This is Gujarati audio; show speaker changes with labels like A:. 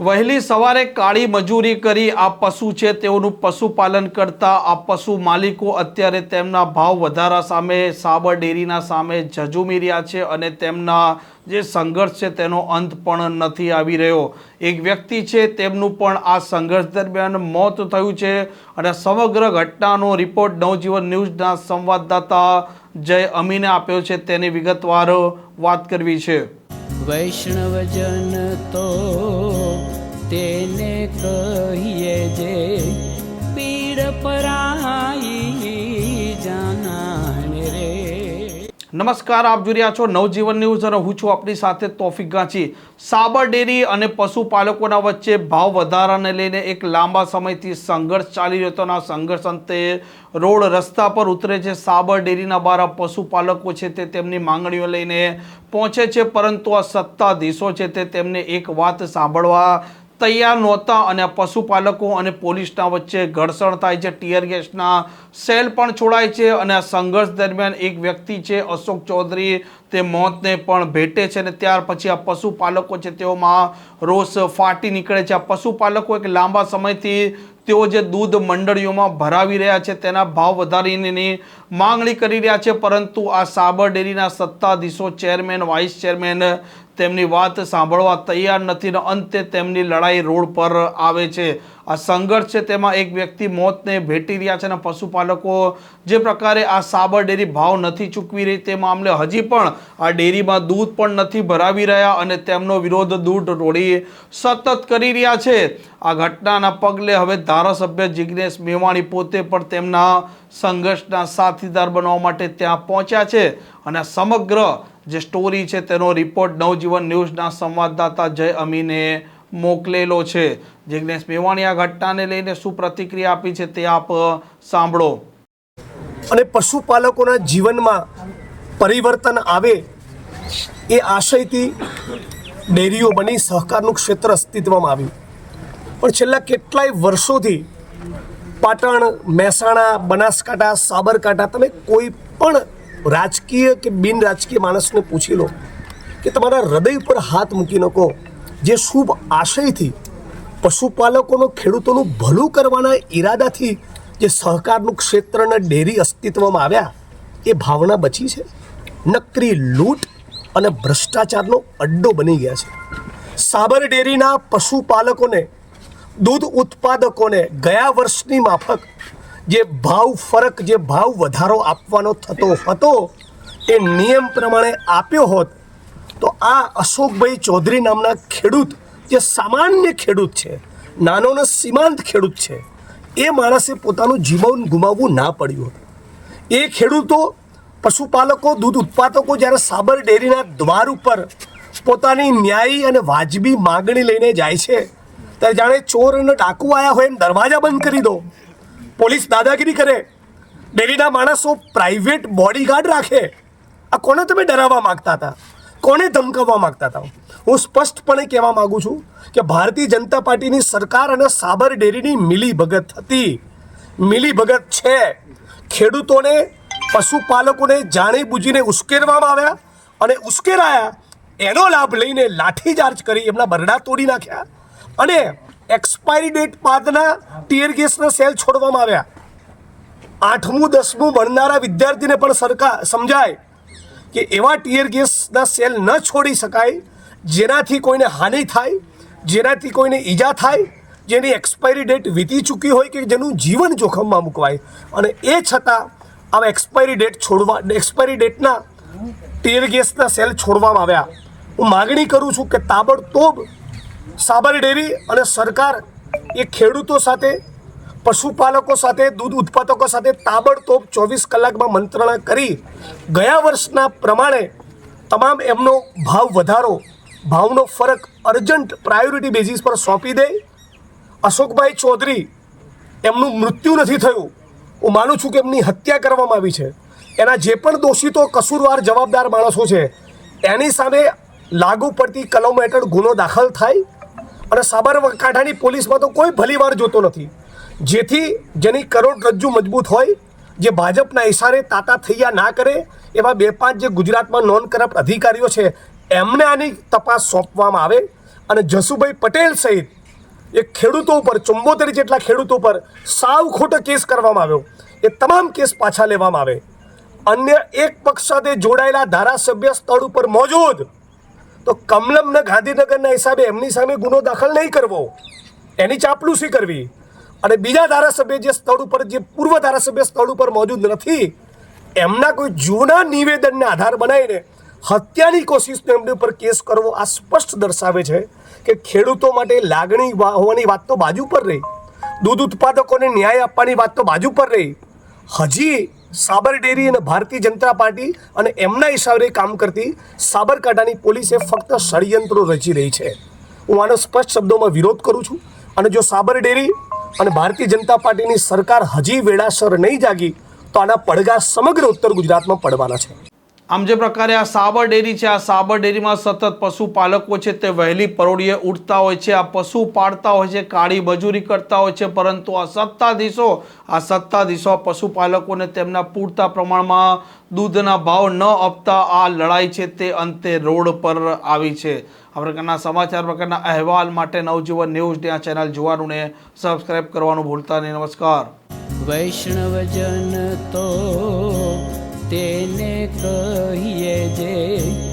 A: વહેલી સવારે કાળી મજૂરી કરી આ પશુ છે. તેઓનું પશુપાલન કરતા આ પશુ માલિકો અત્યારે તેમના ભાવ વધારા સામે, સાબર ડેરીના સામે ઝઝુમી રહ્યા છે અને તેમના જે સંઘર્ષ છે તેનો અંત પણ નથી આવી રહ્યો. એક વ્યક્તિ છે, તેમનું પણ આ સંઘર્ષ દરમિયાન મોત થયું છે અને સમગ્ર ઘટનાનો રિપોર્ટ નવજીવન ન્યૂઝના સંવાદદાતા જય અમીને આપ્યો છે. તેની વિગતવાર વાત કરવી છે.
B: વૈષ્ણવજન તો તેને કહીએ જે પીડ પરાઈ જાનાને રે.
A: નમસ્કાર, આપ જોઈ રહ્યા છો નવજીવન ન્યૂઝ અને હું છું આપની સાથે તોફિક ગાંચી. સાબર ડેરી અને પશુપાલકોના વચ્ચે ભાવ વધારાને લઈને એક લાંબા સમયથી સંઘર્ષ ચાલી રહ્યો હતો સંઘર્ષ અંતે રોડ રસ્તા પર ઉતરે છે. સાબર ડેરીના બારા પશુપાલકો છે તે તેમની માંગણીઓ લઈને પહોંચે છે, પરંતુ આ સત્તાધીશો છે તે તેમને એક વાત સાંભળવા તૈયાર નહોતા અને પશુપાલકો અને પોલીસના વચ્ચે ઘર્ષણ થાય છે. ટીયર ગેસના સેલ પણ છોડાય છે અને આ સંઘર્ષ દરમિયાન એક વ્યક્તિ છે, અશોક ચૌધરી, તે મોતને પણ ભેટે છે અને ત્યાર પછી આ પશુપાલકો છે, તેઓમાં રોષ ફાટી નીકળે છે. આ પશુપાલકો એક લાંબા સમયથી તેઓ જે દૂધ મંડળીઓમાં ભરાવી રહ્યા છે, તેના ભાવ વધારીની માંગણી કરી રહ્યા છે, પરંતુ આ સાબર ડેરીના સત્તાધીશો ચેરમેન, વાઇસ ચેરમેન તેમની વાત સાંભળવા તૈયાર નથી ને અંતે તેમની લડાઈ રોડ પર આવે છે. આ સંઘર્ષ છે, તેમાં એક વ્યક્તિ મોતને ભેટી રહ્યા છે અને પશુપાલકો જે પ્રકારે આ સાબર ડેરી ભાવ નથી ચૂકવી રહી તે મામલે હજી પણ આ ડેરીમાં દૂધ પણ નથી ભરાવી રહ્યા અને તેમનો વિરોધ દૂધ રોડી સતત કરી રહ્યા છે. આ ઘટનાના પગલે હવે ધારાસભ્ય જિગ્નેશ મેવાણી પોતે પણ તેમના સંઘર્ષના સાથીદાર બનવા માટે ત્યાં પહોંચ્યા છે અને સમગ્ર જે સ્ટોરી છે, તેનો રિપોર્ટ નવજીવન ન્યૂઝના સંવાદદાતા જય અમીને મોકલેલો છે. જિજ્ઞેશ મેવાણી આ ઘટનાને લઈને શું પ્રતિક્રિયા આપી છે તે આપ સાંભળો.
C: અને પશુપાલકોના જીવનમાં પરિવર્તન આવે એ આશયથી ડેરીઓ બની સહકારનું ક્ષેત્ર અસ્તિત્વમાં આવ્યું. પણ છેલ્લા કેટલાય વર્ષોથી પાટણ, મહેસાણા, બનાસકાંઠા, સાબરકાંઠા તમે કોઈ પણ રાજકીય કે બિન રાજકીય માણસને પૂછી લો કે તમારા હૃદય પર હાથ મૂકીને કહો જે શુભ આશયથી પશુપાલકોનો ખેડૂતોનું ભલું કરવાના ઈરાદાથી જે સહકારનું ક્ષેત્ર અને ડેરી અસ્તિત્વમાં આવ્યા, એ ભાવના બચી છે. નકરી લૂંટ અને ભ્રષ્ટાચારનો અડ્ડો બની ગયા છે. સાબર ડેરીના પશુપાલકોને, દૂધ ઉત્પાદકોને ગયા વર્ષની માફક જે ભાવ ફરક, જે ભાવ વધારો આપવાનો થતો હતો, એ નિયમ પ્રમાણે આપ્યો હોત તો આ અશોકભાઈ ચૌધરી નામના ખેડૂત, જે સામાન્ય ખેડૂત છે નાનો ને સીમાંત ખેડૂત છે, એ માણસે પોતાનું જીવન ગુમાવવું ના પડ્યું હતું. એ ખેડૂતો, પશુપાલકો, દૂધ ઉત્પાદકો જ્યારે સાબર ડેરીના દ્વાર ઉપર પોતાની ન્યાયી અને વાજબી માગણી લઈને જાય છે, ત્યારે જાણે ચોર અને ડાકુ આવ્યા હોય એમ દરવાજા બંધ કરી દો. પોલીસ દાદાગીરી કરે. ડેરીના માણસો પ્રાઇવેટ બોડીગાર્ડ રાખે. આ કોને તમે ડરાવવા માંગતા હતા? કોને ધમકાવવા માંગતા હતા? હું સ્પષ્ટપણે કહેવા માંગુ છું કે ભારતીય જનતા પાર્ટીની સરકાર અને સાબર ડેરીની મિલી ભગત હતી. મિલી ભગત છે. ખેડૂતોને, પશુપાલકોને જાણી બૂજીને ઉશ્કેરવામાં આવ્યા અને ઉશ્કેરાયા. એનો લાભ લઈને લાઠીચાર્જ કરી એમના બરડા તોડી નાખ્યા અને એક્સપાયરી ડેટ બાદના ટીયર ગેસના સેલ છોડવામાં આવ્યા. આઠમું, દસમું, ભણનારા વિદ્યાર્થીને પણ સરકાર સમજાય કે એવા ટીયર ગેસના સેલ ન છોડી શકાય, જેનાથી કોઈને હાનિ થાય, જેનાથી કોઈને ઈજા થાય, જેની એક્સપાયરી ડેટ વીતી ચૂકી હોય કે જેનું જીવન જોખમમાં મૂકવાય. અને એ છતાં આવા એક્સપાયરી ડેટ છોડવા, એક્સપાયરી ડેટના ટીયર ગેસના સેલ છોડવામાં આવ્યા. હું માગણી કરું છું કે તાબડતોબ સાબર ડેરી અને સરકાર એ ખેડૂતો સાથે પશુપાલકો સાથે, દૂધ ઉત્પાદકો સાથે તાબડતોબ ચોવીસ કલાકમાં મંત્રણા કરી. ગયા વર્ષના પ્રમાણે તમામ એમનો ભાવ વધારો, ભાવનો ફરક અર્જન્ટ પ્રાયોરિટી બેઝિસ પર સોંપી દે. અશોકભાઈ ચૌધરી, એમનું મૃત્યુ નથી થયું. હું માનું છું કે એમની હત્યા કરવામાં આવી છે. એના જે પણ દોષિતો કસૂરવાર, જવાબદાર માણસો છે, એની સામે લાગુ પડતી કલમ હેઠળ ગુનો દાખલ થાય. અને સાબરકાંઠાની પોલીસમાં તો કોઈ ભલીવાર જોતો નથી. જેથી જેની કરોડરજ્જુ મજબૂત હોય, જે ભાજપના ઇશારે તાતા થૈયા ના કરે, એવા બે પાંચ જે ગુજરાતમાં નોન કરપ્ટ અધિકારીઓ છે, એમને આની તપાસ સોંપવામાં આવે. અને જસુભાઈ પટેલ સહિત એ ખેડૂતો ઉપર, ચુંબોતેર જેટલા ખેડૂતો પર સાવ ખોટો કેસ કરવામાં આવ્યો. એ તમામ કેસ પાછા લેવામાં આવે. અન્ય એક પક્ષ સાથે જોડાયેલા ધારાસભ્ય સ્થળ ઉપર મોજૂદ. તો કમલમને ગાંધીનગરના હિસાબે એમની સામે ગુનો દાખલ નહીં કરવો. એની ચાપલુસી કરવી. અને બીજા ધારાસભ્ય જે સ્થળ ઉપર, જે પૂર્વ ધારાસભ્ય સ્થળ ઉપર મોજૂદ નથી, એમના કોઈ જૂના નિવેદનને આધાર બનાવીને હત્યાની કોશિશનો એમની ઉપર કેસ કરવો આ સ્પષ્ટ દર્શાવે છે કે ખેડૂતો માટે લાગણી હોવાની વાત તો બાજુ પર રહી. દૂધ ઉત્પાદકોને ન્યાય આપવાની વાત તો બાજુ પર રહી. હજી સાબર ડેરી અને ભારતીય જનતા પાર્ટી અને એમના હિસાબે કામ કરતી સાબરકાંઠાની પોલીસે ફક્ત ષડયંત્રો રચી રહી છે. હું આનો સ્પષ્ટ શબ્દોમાં વિરોધ કરું છું. અને જો સાબર ડેરી અને ભારતીય જનતા પાર્ટીની સરકાર હજી વેળાસર નહીં જાગી, તો આના પડઘા સમગ્ર ઉત્તર ગુજરાતમાં પડવાના છે.
A: આમ જે પ્રકારે આ સાબર ડેરી છે, આ સાબર ડેરીમાં સતત પશુપાલકો છે તે વહેલી પરોળીએ ઉઠતા હોય છે, આ પશુ પાળતા હોય છે, કાળી મજૂરી કરતા હોય છે, પરંતુ આ સત્તાધીશો આ સત્તાધીશો પશુપાલકોને તેમના પૂરતા પ્રમાણમાં દૂધના ભાવ ન આપતા આ લડાઈ છે તે અંતે રોડ પર આવી છે. આ પ્રકારના સમાચાર પ્રકારના અહેવાલ માટે નવજીવન ન્યૂઝની આ ચેનલ જોવાનું ને સબસ્ક્રાઈબ કરવાનું ભૂલતા નહીં. નમસ્કાર.
B: વૈષ્ણવજન તો તેને કહીએ જે